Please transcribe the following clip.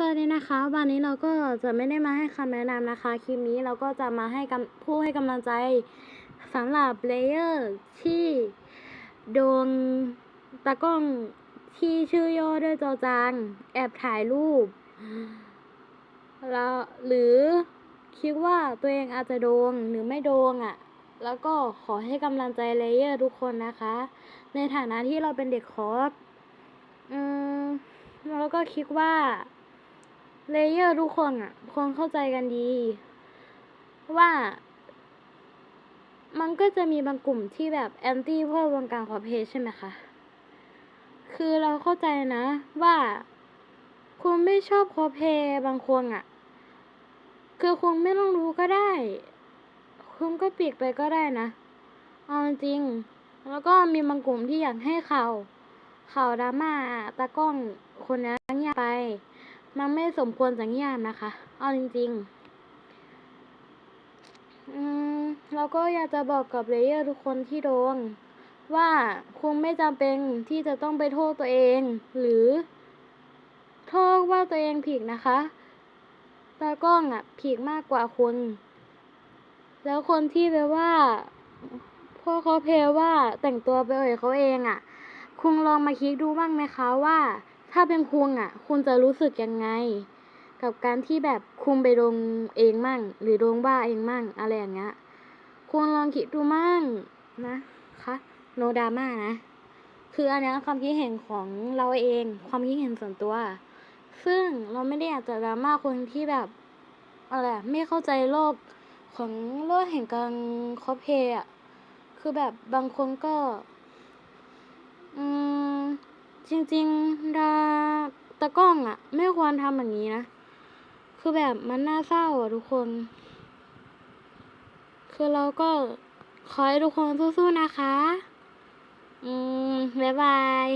สวัสดีนะคะ วันนี้เราก็จะไม่ได้มาให้คำแนะนำนะคะ คลิปนี้เราก็จะมาให้ผู้ให้กำลังใจสำหรับเลเยอร์ที่โดนตากล้องที่ชื่อย่อด้วยจอจานแอบถ่ายรูปแล้วหรือคิดว่าตัวเองอาจจะโดนหรือไม่โดนอะ แล้วก็ขอให้กำลังใจเลเยอร์ทุกคนนะคะ ในฐานะที่เราเป็นเด็กคอร์สอืมแล้วก็คิดว่า เลเยอร์ทุกคนอะคงเข้าใจกันดี ว่ามันก็จะมีบางกลุ่มที่แบบแอนตี้เพื่อวงการคอเพจใช่ไหมคะ คือเราเข้าใจนะว่าคุณไม่ชอบคอเพย์บางคนอะ คือคุณไม่ต้องรู้ก็ได้ คุณก็ปิดไปก็ได้นะ เอาจริงๆแล้วก็มีบางกลุ่มที่อยากให้เขาวข่าดราม่าตากล้องคนนี้เงียบไป มันไม่สมควรจะเงียบนะคะ เอาจริงๆ อืมเราก็อยากจะบอกกับเลเยอร์ทุกคนที่โดนว่าคุณไม่จำเป็นที่จะต้องไปโทษตัวเอง หรือ โทษว่าตัวเองผิดนะคะตากล้องอะผิดมากกว่าคุณ แล้วคนที่แปลว่าพวกเขาเพลว่าแต่งตัวไปเอ่ยเขาเองอะ คุณลองมาคิดดูบ้างไหมคะว่า ถ้าเป็นคุณอะ คุณจะรู้สึกยังไง กับการที่แบบคุณไปลงเองมั่ง หรือลงบ้าเองมั่ง อะไรอย่างเงี้ยคุณลองคิดดูมั่งนะคะโนดาม่านะ คืออันนี้ความคิดเห็นของเราเอง ความคิดเห็นส่วนตัว ซึ่งเราไม่ได้อยากจะดราม่าคนที่แบบอะไรไม่เข้าใจโลกของโลกแห่งการคอเพย์อะคือแบบบางคนก็ อืม จริงๆดาตะกล้องอะไม่ควรทำแบบนี้นะ คือแบบมันน่าเศร้าอะทุกคน คือเราก็ขอให้ทุกคนสู้ๆนะคะ อืม บ๊ายบาย